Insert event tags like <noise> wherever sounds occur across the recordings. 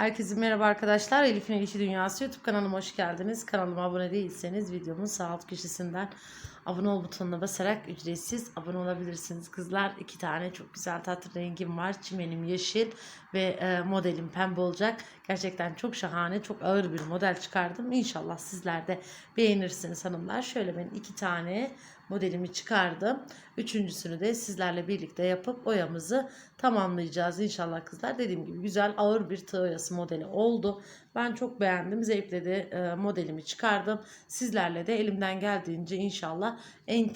Herkese merhaba arkadaşlar. Elif'in İlişki Dünyası YouTube kanalıma hoş geldiniz. Kanalıma abone değilseniz videomun sağ alt köşesinden abone ol butonuna basarak ücretsiz abone olabilirsiniz. Kızlar iki tane çok güzel tatlı rengim var. Çimenim yeşil ve e, modelim pembe olacak. Gerçekten çok şahane, çok ağır bir model çıkardım. İnşallah sizler de beğenirsiniz hanımlar. Şöyle ben iki tane modelimi çıkardım. Üçüncüsünü de sizlerle birlikte yapıp oyamızı tamamlayacağız inşallah kızlar. Dediğim gibi güzel ağır bir tığ oyası modeli oldu. Ben çok beğendim. Zevkle de modelimi çıkardım. Sizlerle de elimden geldiğince inşallah en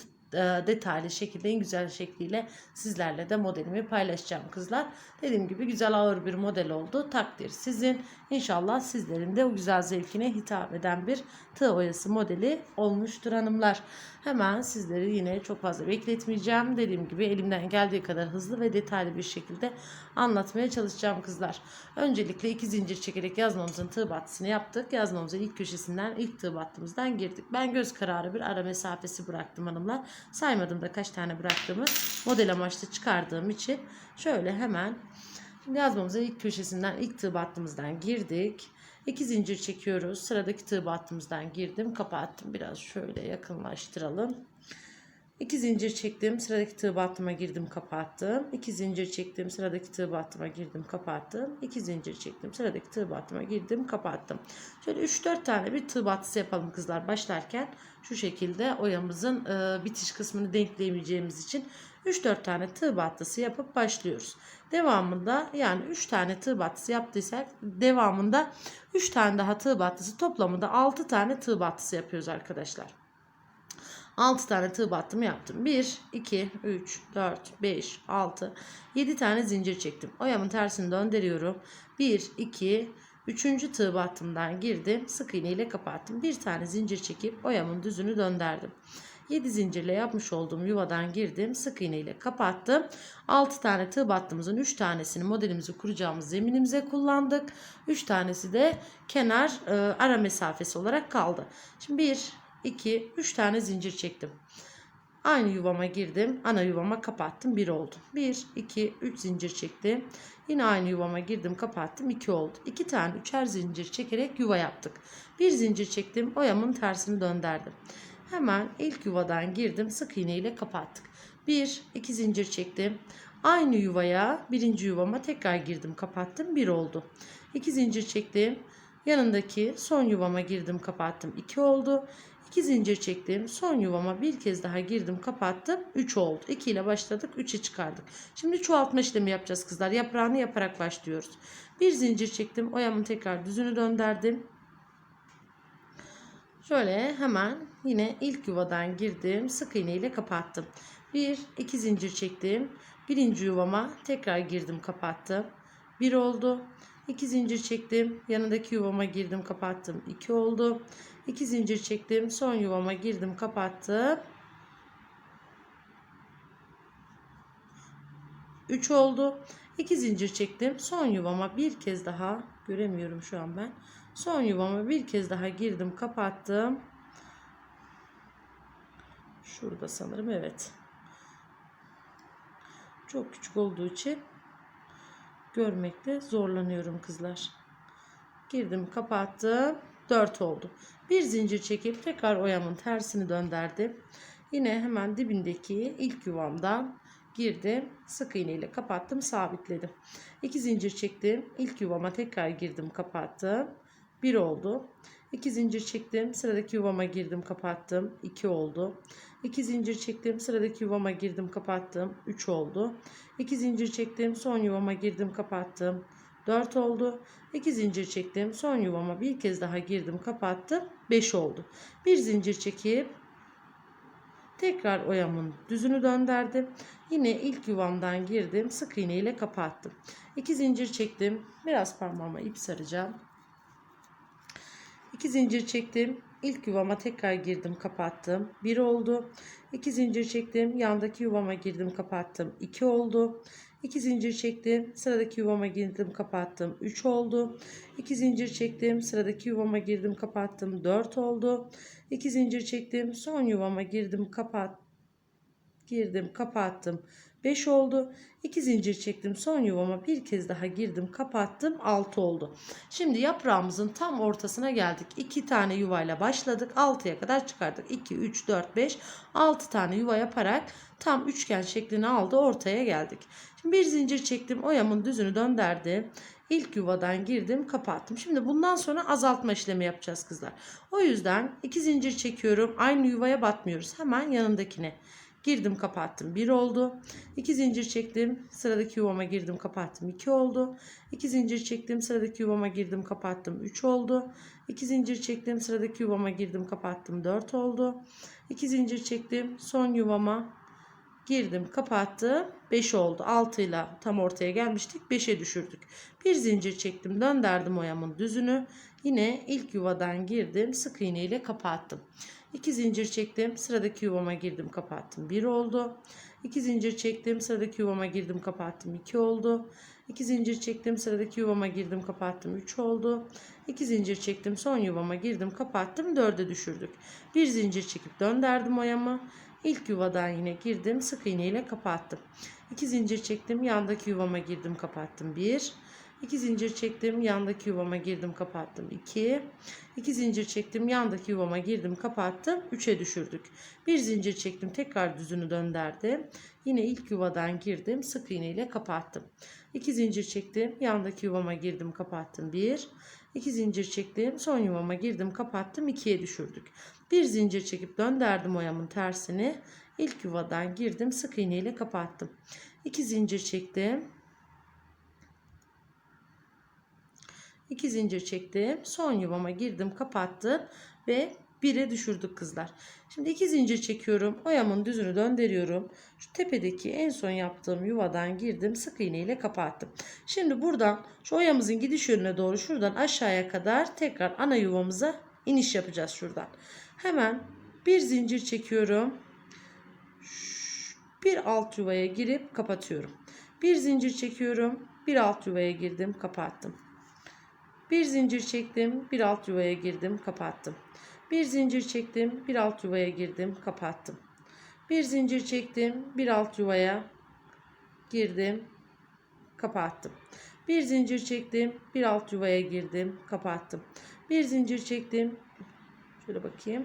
detaylı şekilde en güzel şekliyle sizlerle de modelimi paylaşacağım kızlar. Dediğim gibi güzel ağır bir model oldu. Takdir sizin. İnşallah sizlerin de o güzel zevkine hitap eden bir tığ oyası modeli olmuştur hanımlar. Hemen sizleri yine çok fazla bekletmeyeceğim. Dediğim gibi elimden geldiği kadar hızlı ve detaylı bir şekilde anlatmaya çalışacağım kızlar. Öncelikle iki zincir çekerek yazmamızın tığ battısını yaptık. Yazmamızın ilk köşesinden ilk tığ battımızdan girdik. Ben göz kararı bir ara mesafesi bıraktım hanımlar. Saymadım da kaç tane bıraktığımı model amaçlı çıkardığım için şöyle hemen yazmamızın ilk köşesinden ilk tığ battımızdan girdik. İki zincir çekiyoruz. Sıradaki tığ battımızdan girdim, kapattım. Biraz şöyle yakınlaştıralım. İki zincir çektim. Sıradaki tığ battıma girdim, kapattım. İki zincir çektim. Sıradaki tığ battıma girdim, kapattım. İki zincir çektim. Sıradaki tığ battıma girdim, kapattım. Şöyle 3-4 tane bir tığ battısı yapalım kızlar başlarken. Şu şekilde oyamızın e, bitiş kısmını denkleyemeyeceğimiz için 3-4 tane tığ battısı yapıp başlıyoruz. Devamında yani 3 tane tığ battısı yaptıysak devamında 3 tane daha tığ battısı toplamında 6 tane tığ battısı yapıyoruz arkadaşlar. 6 tane tığ battımı yaptım. 1, 2, 3, 4, 5, 6, 7 tane zincir çektim. Oyamın tersini döndürüyorum. 1, 2, 3. tığ battımdan girdim. Sık iğne ile kapattım. Bir tane zincir çekip oyamın düzünü döndürdüm. 7 zincirle yapmış olduğum yuvadan girdim. Sık iğne ile kapattım. 6 tane tığ battığımızın 3 tanesini modelimizi kuracağımız zeminimize kullandık. 3 tanesi de kenar e, ara mesafesi olarak kaldı. Şimdi 1, 2, 3 tane zincir çektim. Aynı yuvama girdim. Ana yuvama kapattım. 1 oldu. 1, 2, 3 zincir çektim. Yine aynı yuvama girdim kapattım. 2 oldu. 2 tane üçer zincir çekerek yuva yaptık. Bir zincir çektim. Oyamın tersini döndürdüm. Hemen ilk yuvadan girdim. Sık iğne ile kapattık. 1, 2 zincir çektim. Aynı yuvaya birinci yuvama tekrar girdim kapattım. 1 oldu. 2 zincir çektim. Yanındaki son yuvama girdim kapattım. 2 oldu. 2 zincir çektim. Son yuvama bir kez daha girdim kapattım. 3 oldu. 2 ile başladık. 3'e çıkardık. Şimdi çoğaltma işlemi yapacağız kızlar. Yaprağını yaparak başlıyoruz. Bir zincir çektim. Oyamın tekrar düzünü döndürdüm. Şöyle hemen yine ilk yuvadan girdim. Sık iğne ile kapattım. 1 2 zincir çektim. Birinci yuvama tekrar girdim kapattım. 1 oldu. 2 zincir çektim. Yanındaki yuvama girdim kapattım. 2 oldu. 2 zincir çektim. Son yuvama girdim kapattım. 3 oldu. 2 zincir çektim. Son yuvama bir kez daha göremiyorum şu an ben. Son yuvama bir kez daha girdim, kapattım. Şurada sanırım evet. Çok küçük olduğu için görmekte zorlanıyorum kızlar. Girdim, kapattım. 4 oldu. Bir zincir çekip tekrar oyamın tersini döndürdüm. Yine hemen dibindeki ilk yuvamdan girdim. Sık iğne ile kapattım, sabitledim. 2 zincir çektim. İlk yuvama tekrar girdim, kapattım. 1 oldu. 2 zincir çektim. Sıradaki yuvama girdim, kapattım. 2 oldu. 2 zincir çektim. Sıradaki yuvama girdim, kapattım. 3 oldu. 2 zincir çektim. Son yuvama girdim, kapattım. 4 oldu. 2 zincir çektim. Son yuvama bir kez daha girdim, kapattım. 5 oldu. Bir zincir çekip tekrar oyamın düzünü döndürdüm. Yine ilk yuvamdan girdim. Sık iğne ile kapattım. 2 zincir çektim. Biraz parmağıma ip saracağım. 2 zincir çektim. İlk yuvama tekrar girdim, kapattım. 1 oldu. 2 zincir çektim. Yandaki yuvama girdim, kapattım. 2 oldu. 2 zincir çektim. Sıradaki yuvama girdim, kapattım. 3 oldu. 2 zincir çektim. Sıradaki yuvama girdim, kapattım. 4 oldu. 2 zincir çektim. Son yuvama girdim, kapat girdim, kapattım. 5 oldu. 2 zincir çektim. Son yuvama bir kez daha girdim. Kapattım. 6 oldu. Şimdi yaprağımızın tam ortasına geldik. 2 tane yuvayla başladık. 6'ya kadar çıkardık. 2, 3, 4, 5, 6 tane yuva yaparak tam üçgen şeklini aldı. Ortaya geldik. Şimdi bir zincir çektim. Oyamın düzünü döndürdüm. İlk yuvadan girdim kapattım. Şimdi bundan sonra azaltma işlemi yapacağız kızlar. O yüzden iki zincir çekiyorum. Aynı yuvaya batmıyoruz. Hemen yanındakine. Girdim kapattım 1 oldu. 2 zincir çektim. Sıradaki yuvama girdim kapattım 2 oldu. 2 zincir çektim. Sıradaki yuvama girdim kapattım 3 oldu. 2 zincir çektim. Sıradaki yuvama girdim kapattım 4 oldu. 2 zincir çektim. Son yuvama girdim kapattım 5 oldu 6 ile tam ortaya gelmiştik 5'e düşürdük bir zincir çektim döndürdüm oyamın düzünü yine ilk yuvadan girdim sık iğne ile kapattım 2 zincir çektim sıradaki yuvama girdim kapattım 1 oldu 2 zincir çektim sıradaki yuvama girdim kapattım 2 oldu 2 zincir çektim sıradaki yuvama girdim kapattım 3 oldu 2 zincir çektim son yuvama girdim kapattım 4'e düşürdük bir zincir çekip döndürdüm oyamı İlk yuvadan yine girdim. Sık iğne ile kapattım. 2 zincir çektim. Yandaki yuvama girdim. Kapattım. 1. 2 zincir çektim. Yandaki yuvama girdim. Kapattım. 2. 2 zincir çektim. Yandaki yuvama girdim. Kapattım. 3'e düşürdük. Bir zincir çektim. Tekrar düzünü döndürdüm. Yine ilk yuvadan girdim. Sık iğne ile kapattım. 2 zincir çektim. Yandaki yuvama girdim. Kapattım. 1. 2 zincir çektim. Son yuvama girdim. Kapattım. 2'ye düşürdük. Bir zincir çekip döndürdüm oyamın tersini. İlk yuvadan girdim. Sık iğne ile kapattım. 2 zincir çektim. 2 zincir çektim. Son yuvama girdim, kapattım ve 1'e düşürdük kızlar. Şimdi 2 zincir çekiyorum. Oyamın düzünü döndürüyorum. Şu tepedeki en son yaptığım yuvadan girdim. Sık iğne ile kapattım. Şimdi buradan şu oyamızın gidiş yönüne doğru şuradan aşağıya kadar tekrar ana yuvamıza iniş yapacağız şuradan. Hemen bir zincir çekiyorum. Bir alt yuvaya girip kapatıyorum. Bir zincir çekiyorum. Bir alt yuvaya girdim, kapattım. Bir zincir çektim, bir alt yuvaya girdim, kapattım. Bir zincir çektim, bir alt yuvaya girdim, kapattım. Bir zincir çektim, bir alt yuvaya girdim, kapattım. Bir zincir çektim, bir alt yuvaya girdim, kapattım. Bir zincir çektim, Şöyle bakayım.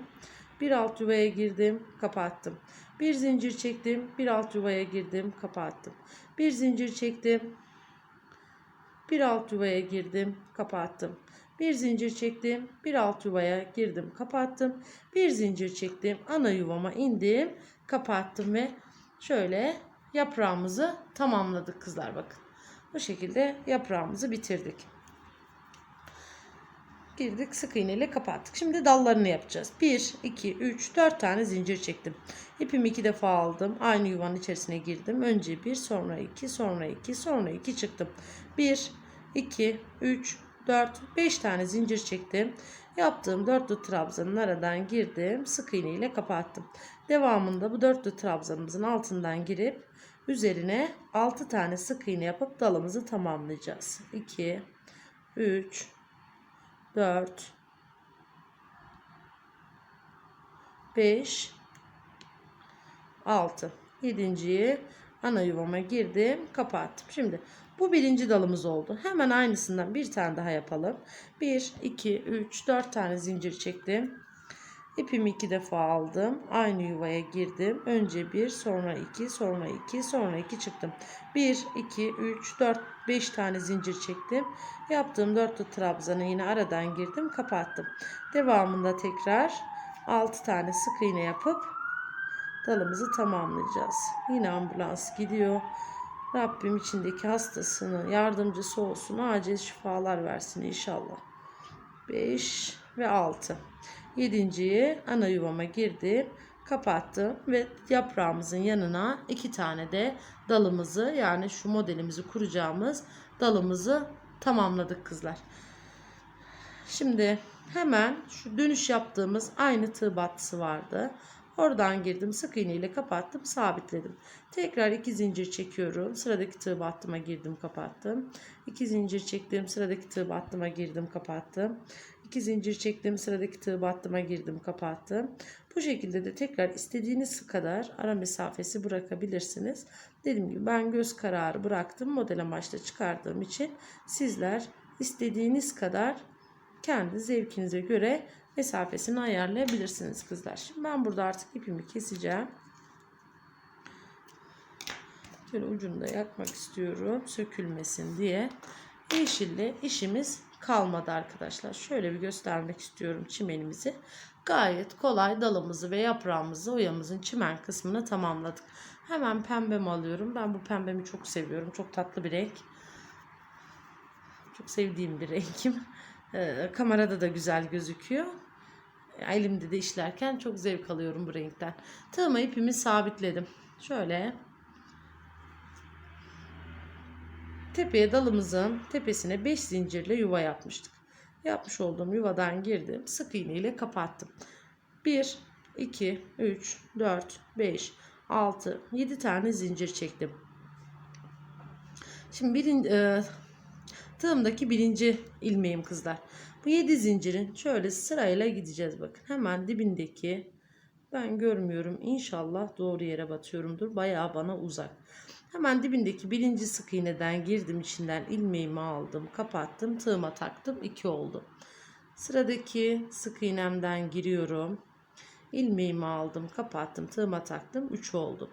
Bir alt yuvaya girdim, kapattım. Bir zincir çektim, bir alt yuvaya girdim, kapattım. Bir zincir çektim. Bir alt yuvaya girdim, kapattım. Bir zincir çektim, bir alt yuvaya girdim, kapattım. Bir zincir çektim, ana yuvama indim, kapattım ve şöyle yaprağımızı tamamladık kızlar bakın. Bu şekilde yaprağımızı bitirdik girdik sık iğne ile kapattık. Şimdi dallarını yapacağız. 1, 2, 3, 4 tane zincir çektim. İpimi iki defa aldım. Aynı yuvanın içerisine girdim. Önce 1, sonra 2, sonra 2, sonra 2 çıktım. 1, 2, 3, 4, 5 tane zincir çektim. Yaptığım dörtlü trabzanın aradan girdim. Sık iğne ile kapattım. Devamında bu dörtlü trabzanımızın altından girip üzerine 6 tane sık iğne yapıp dalımızı tamamlayacağız. 2, 3, 4 5 6 yedinciyi ana yuvama girdim kapattım şimdi bu birinci dalımız oldu hemen aynısından bir tane daha yapalım 1 2 3 4 tane zincir çektim İpimi iki defa aldım. Aynı yuvaya girdim. Önce bir, sonra iki, sonra iki, sonra iki çıktım. Bir, iki, üç, dört, beş tane zincir çektim. Yaptığım dörtlü trabzanı yine aradan girdim, kapattım. Devamında tekrar altı tane sık iğne yapıp dalımızı tamamlayacağız. Yine ambulans gidiyor. Rabbim içindeki hastasını yardımcısı olsun. Acil şifalar versin inşallah. 5 ve 6. Yedinciyi ana yuvama girdim. Kapattım ve yaprağımızın yanına iki tane de dalımızı yani şu modelimizi kuracağımız dalımızı tamamladık kızlar. Şimdi hemen şu dönüş yaptığımız aynı tığ battısı vardı. Oradan girdim sık iğne ile kapattım sabitledim. Tekrar iki zincir çekiyorum. Sıradaki tığ battıma girdim kapattım. İki zincir çektim. Sıradaki tığ battıma girdim kapattım. 2 zincir çektim sıradaki tığ battıma girdim kapattım. Bu şekilde de tekrar istediğiniz kadar ara mesafesi bırakabilirsiniz. Dediğim gibi ben göz kararı bıraktım. Model amaçlı çıkardığım için sizler istediğiniz kadar kendi zevkinize göre mesafesini ayarlayabilirsiniz kızlar. Şimdi ben burada artık ipimi keseceğim. Şöyle ucunu da yakmak istiyorum sökülmesin diye. Yeşille işimiz kalmadı arkadaşlar. Şöyle bir göstermek istiyorum çimenimizi. Gayet kolay dalımızı ve yaprağımızı oyamızın çimen kısmını tamamladık. Hemen pembemi alıyorum. Ben bu pembemi çok seviyorum. Çok tatlı bir renk. Çok sevdiğim bir <laughs> renkim. Ee, kamerada da güzel gözüküyor. Elimde de işlerken çok zevk alıyorum bu renkten. Tığıma ipimi sabitledim. Şöyle tepeye dalımızın tepesine 5 zincirle yuva yapmıştık. Yapmış olduğum yuvadan girdim. Sık iğne ile kapattım. 1, 2, 3, 4, 5, 6, 7 tane zincir çektim. Şimdi birin, e, tığımdaki birinci ilmeğim kızlar. Bu 7 zincirin şöyle sırayla gideceğiz bakın. Hemen dibindeki ben görmüyorum. İnşallah doğru yere batıyorumdur. Bayağı bana uzak. Hemen dibindeki birinci sık iğneden girdim içinden ilmeğimi aldım kapattım tığıma taktım 2 oldu. Sıradaki sık iğnemden giriyorum. ilmeğimi aldım kapattım tığıma taktım 3 oldu.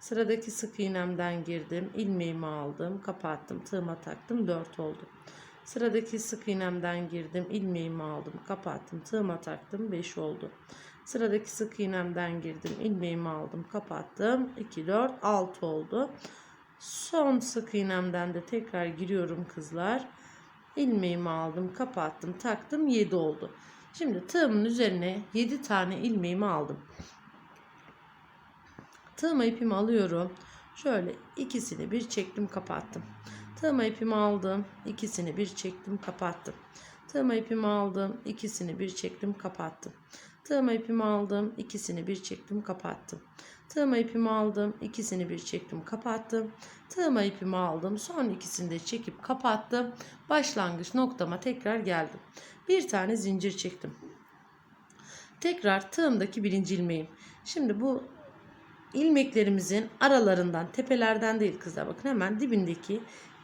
Sıradaki sık iğnemden girdim ilmeğimi aldım kapattım tığıma taktım 4 oldu. Sıradaki sık iğnemden girdim ilmeğimi aldım kapattım tığıma taktım 5 oldu. Sıradaki sık iğnemden girdim. ilmeğimi aldım. Kapattım. 2, 4, 6 oldu. Son sık iğnemden de tekrar giriyorum kızlar. ilmeğimi aldım. Kapattım. Taktım. 7 oldu. Şimdi tığımın üzerine 7 tane ilmeğimi aldım. Tığıma ipimi alıyorum. Şöyle ikisini bir çektim kapattım. Tığıma ipimi aldım. ikisini bir çektim kapattım. Tığıma ipimi aldım. ikisini bir çektim kapattım. Tığıma ipimi aldım. ikisini bir çektim kapattım. Tığıma ipimi aldım. ikisini bir çektim kapattım. Tığıma ipimi aldım. Son ikisini de çekip kapattım. Başlangıç noktama tekrar geldim. Bir tane zincir çektim. Tekrar tığımdaki birinci ilmeğim. Şimdi bu ilmeklerimizin aralarından tepelerden değil kızlar bakın hemen dibindeki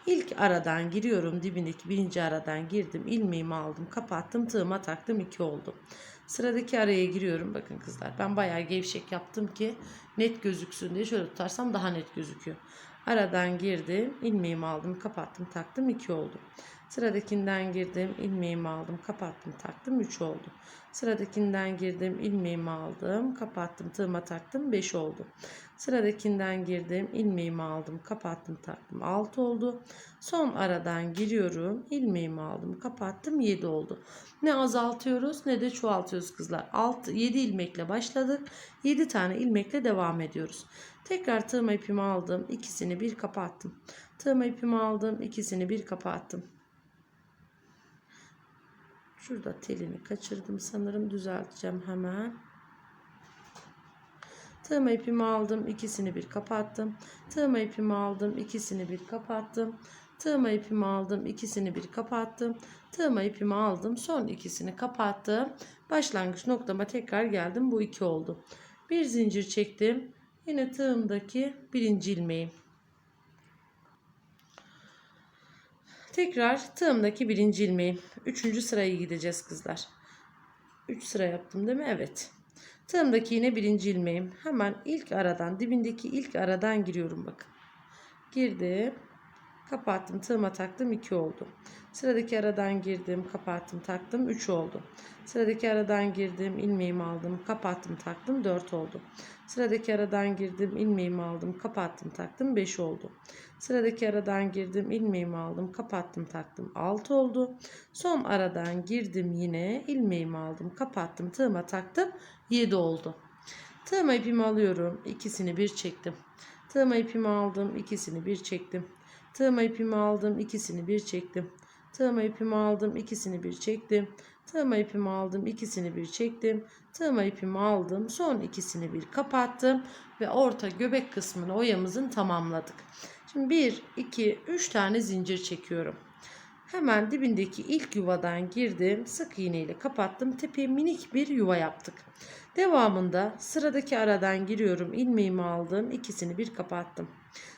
ilk aradan giriyorum dibindeki birinci aradan girdim ilmeğimi aldım kapattım tığıma taktım 2 oldu sıradaki araya giriyorum bakın kızlar ben bayağı gevşek yaptım ki net gözüksün diye şöyle tutarsam daha net gözüküyor aradan girdim ilmeğimi aldım kapattım taktım 2 oldu Sıradakinden girdim, ilmeğimi aldım, kapattım, taktım 3 oldu. Sıradakinden girdim, ilmeğimi aldım, kapattım, tığıma taktım 5 oldu. Sıradakinden girdim, ilmeğimi aldım, kapattım, taktım 6 oldu. Son aradan giriyorum, ilmeğimi aldım, kapattım 7 oldu. Ne azaltıyoruz ne de çoğaltıyoruz kızlar. 6 7 ilmekle başladık. 7 tane ilmekle devam ediyoruz. Tekrar tığıma ipimi aldım, ikisini bir kapattım. Tığıma ipimi aldım, ikisini bir kapattım. Şurada telini kaçırdım sanırım düzelteceğim hemen. Tığma ipimi aldım ikisini bir kapattım. Tığma ipimi aldım ikisini bir kapattım. Tığma ipimi aldım ikisini bir kapattım. Tığma ipimi aldım son ikisini kapattım. Başlangıç noktama tekrar geldim bu iki oldu. Bir zincir çektim. Yine tığımdaki birinci ilmeğim. Tekrar tığımdaki birinci ilmeğim. Üçüncü sırayı gideceğiz kızlar. Üç sıra yaptım değil mi? Evet. Tığımdaki yine birinci ilmeğim. Hemen ilk aradan dibindeki ilk aradan giriyorum bakın. Girdim. Kapattım. Tığıma taktım. 2 oldu. Sıradaki aradan girdim. Kapattım. Taktım. 3 oldu. Sıradaki aradan girdim. ilmeğimi aldım. Kapattım. Taktım. 4 oldu. Sıradaki aradan girdim. ilmeğimi aldım. Kapattım. Taktım. 5 oldu. Sıradaki aradan girdim. ilmeğimi aldım. Kapattım. Taktım. 6 oldu. Son aradan girdim yine. ilmeğimi aldım. Kapattım. Tığıma taktım. 7 oldu. Tığıma ipimi alıyorum. İkisini bir çektim. Tığıma ipimi aldım. ikisini bir çektim. Tığıma ipimi aldım. ikisini bir çektim. Tığıma ipimi aldım. ikisini bir çektim. Tığıma ipimi aldım. ikisini bir çektim. Tığıma ipimi aldım. Son ikisini bir kapattım. Ve orta göbek kısmını oyamızın tamamladık. Şimdi 1, 2, 3 tane zincir çekiyorum. Hemen dibindeki ilk yuvadan girdim. Sık iğne ile kapattım. Tepeye minik bir yuva yaptık. Devamında sıradaki aradan giriyorum. ilmeğimi aldım. ikisini bir kapattım.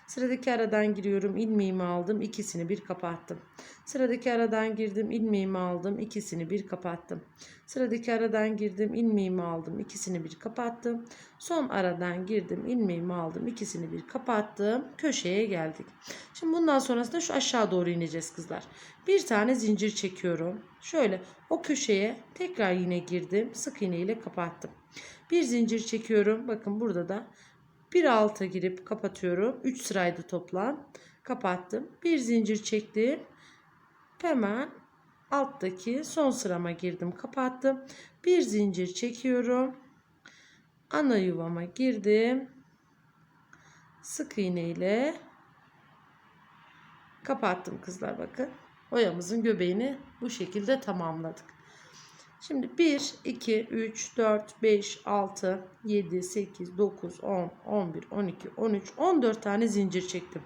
Sıradaki aradan giriyorum. ilmeğimi aldım. ikisini bir kapattım. Sıradaki aradan girdim. ilmeğimi aldım. ikisini bir kapattım. Sıradaki aradan girdim. ilmeğimi aldım. ikisini bir kapattım. Son aradan girdim. ilmeğimi aldım. ikisini bir kapattım. Köşeye geldik. Şimdi bundan sonrasında şu aşağı doğru ineceğiz kızlar. Bir tane zincir çekiyorum. Şöyle o köşeye tekrar yine girdim. Sık iğne ile kapattım. Bir zincir çekiyorum. Bakın burada da bir alta girip kapatıyorum. 3 sıraydı toplam. Kapattım. Bir zincir çektim. Hemen alttaki son sırama girdim. Kapattım. Bir zincir çekiyorum. Ana yuvama girdim. Sık iğne ile kapattım kızlar bakın. Oyamızın göbeğini bu şekilde tamamladık. Şimdi 1, 2, 3, 4, 5, 6, 7, 8, 9, 10, 11, 12, 13, 14 tane zincir çektim.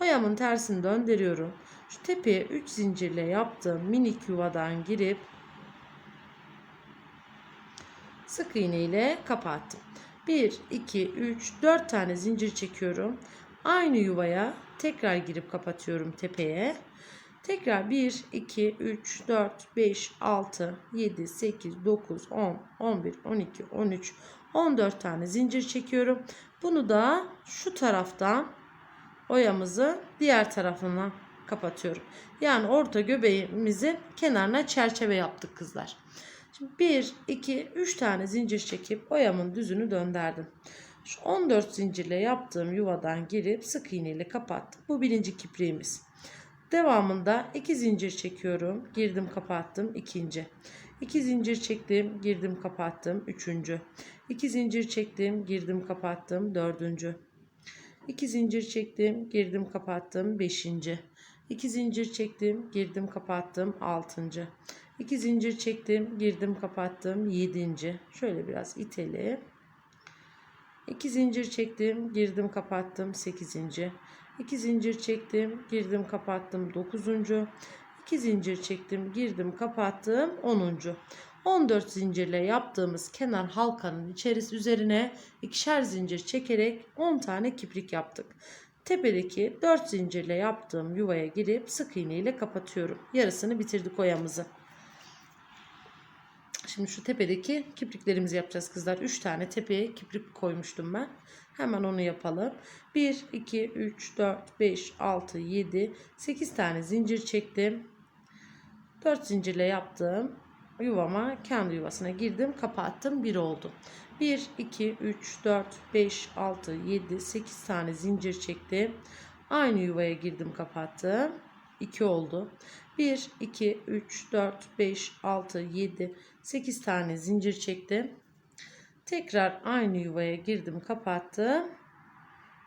Oyamın tersini döndürüyorum. Şu tepeye 3 zincirle yaptığım minik yuvadan girip sık iğne ile kapattım. 1, 2, 3, 4 tane zincir çekiyorum. Aynı yuvaya tekrar girip kapatıyorum tepeye. Tekrar 1, 2, 3, 4, 5, 6, 7, 8, 9, 10, 11, 12, 13, 14 tane zincir çekiyorum. Bunu da şu taraftan oyamızı diğer tarafına kapatıyorum. Yani orta göbeğimizin kenarına çerçeve yaptık kızlar. Şimdi 1, 2, 3 tane zincir çekip oyamın düzünü döndürdüm. Şu 14 zincirle yaptığım yuvadan girip sık iğne ile kapattım. Bu birinci kipriğimiz. Devamında 2 zincir çekiyorum. Girdim kapattım. ikinci. 2 zincir çektim. Girdim kapattım. Üçüncü. 2 zincir çektim. Girdim kapattım. Dördüncü. 2 zincir çektim. Girdim kapattım. Beşinci. 2 zincir çektim. Girdim kapattım. Altıncı. 2 zincir çektim. Girdim kapattım. Yedinci. Şöyle biraz itelim. 2 zincir çektim. Girdim kapattım. Sekizinci. 2 zincir çektim, girdim, kapattım 9. 2 zincir çektim, girdim, kapattım 10. 14 zincirle yaptığımız kenar halkanın içerisi üzerine ikişer zincir çekerek 10 tane kiprik yaptık. Tepedeki 4 zincirle yaptığım yuvaya girip sık iğne ile kapatıyorum. Yarısını bitirdik oyamızı. Şimdi şu tepedeki kipriklerimizi yapacağız kızlar. 3 tane tepeye kiprik koymuştum ben. Hemen onu yapalım. 1, 2, 3, 4, 5, 6, 7, 8 tane zincir çektim. 4 zincirle yaptım. Yuvama kendi yuvasına girdim. Kapattım. 1 oldu. 1, 2, 3, 4, 5, 6, 7, 8 tane zincir çektim. Aynı yuvaya girdim kapattım. 2 oldu. 1, 2, 3, 4, 5, 6, 7, 8 tane zincir çektim. Tekrar aynı yuvaya girdim kapattım.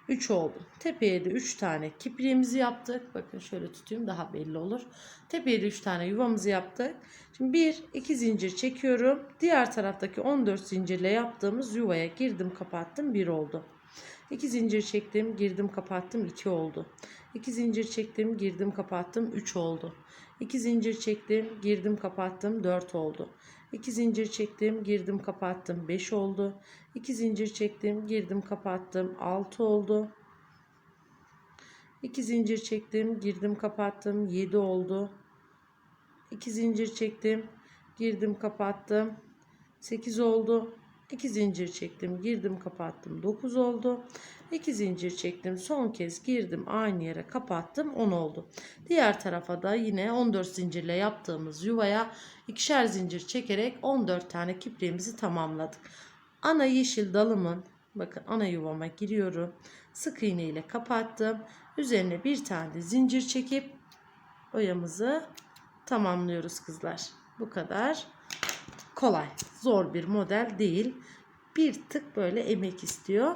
3 oldu. Tepeye de 3 tane kipriğimizi yaptık. Bakın şöyle tutayım daha belli olur. Tepeye de 3 tane yuvamızı yaptık. Şimdi 1 2 zincir çekiyorum. Diğer taraftaki 14 zincirle yaptığımız yuvaya girdim kapattım 1 oldu. 2 zincir çektim, girdim, kapattım 2 oldu. 2 zincir çektim, girdim, kapattım 3 oldu. 2 zincir çektim, girdim, kapattım 4 oldu. 2 zincir çektim, girdim, kapattım 5 oldu. 2 zincir çektim, girdim, kapattım 6 oldu. 2 zincir çektim, girdim, kapattım 7 oldu. 2 zincir çektim, girdim, kapattım 8 oldu. 2 zincir çektim, girdim, kapattım 9 oldu. 2 zincir çektim, son kez girdim, aynı yere kapattım 10 oldu. Diğer tarafa da yine 14 zincirle yaptığımız yuvaya ikişer zincir çekerek 14 tane kipriğimizi tamamladık. Ana yeşil dalımın bakın ana yuvama giriyorum. Sık iğne ile kapattım. Üzerine bir tane zincir çekip oyamızı tamamlıyoruz kızlar. Bu kadar kolay. Zor bir model değil. Bir tık böyle emek istiyor.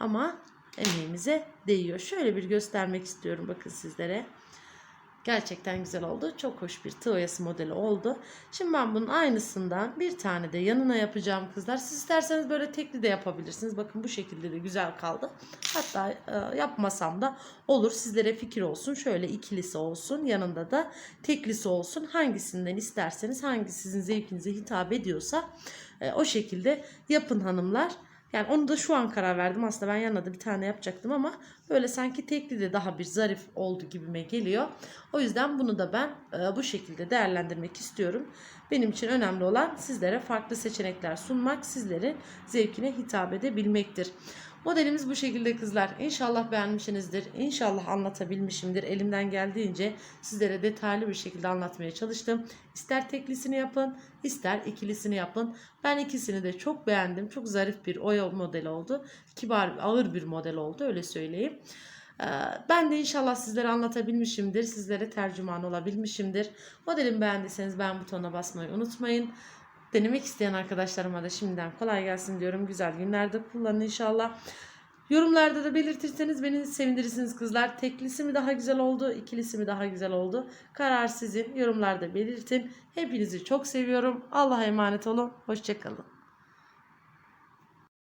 Ama emeğimize değiyor. Şöyle bir göstermek istiyorum bakın sizlere. Gerçekten güzel oldu. Çok hoş bir tığ modeli oldu. Şimdi ben bunun aynısından bir tane de yanına yapacağım kızlar. Siz isterseniz böyle tekli de yapabilirsiniz. Bakın bu şekilde de güzel kaldı. Hatta e, yapmasam da olur. Sizlere fikir olsun. Şöyle ikilisi olsun. Yanında da teklisi olsun. Hangisinden isterseniz hangi sizin zevkinize hitap ediyorsa e, o şekilde yapın hanımlar. Yani onu da şu an karar verdim. Aslında ben yanına da bir tane yapacaktım ama böyle sanki tekli de daha bir zarif oldu gibime geliyor. O yüzden bunu da ben e, bu şekilde değerlendirmek istiyorum. Benim için önemli olan sizlere farklı seçenekler sunmak, sizlerin zevkine hitap edebilmektir. Modelimiz bu şekilde kızlar. İnşallah beğenmişsinizdir. İnşallah anlatabilmişimdir. Elimden geldiğince sizlere detaylı bir şekilde anlatmaya çalıştım. İster teklisini yapın, ister ikilisini yapın. Ben ikisini de çok beğendim. Çok zarif bir oya modeli oldu. Kibar, ağır bir model oldu öyle söyleyeyim. Ee, Ben de inşallah sizlere anlatabilmişimdir. Sizlere tercüman olabilmişimdir. Modelimi beğendiyseniz beğen butonuna basmayı unutmayın. Denemek isteyen arkadaşlarıma da şimdiden kolay gelsin diyorum. Güzel günlerde kullanın inşallah. Yorumlarda da belirtirseniz beni sevindirirsiniz kızlar. Teklisi mi daha güzel oldu, ikilisi mi daha güzel oldu? Karar sizin. Yorumlarda belirtin. Hepinizi çok seviyorum. Allah'a emanet olun. Hoşçakalın.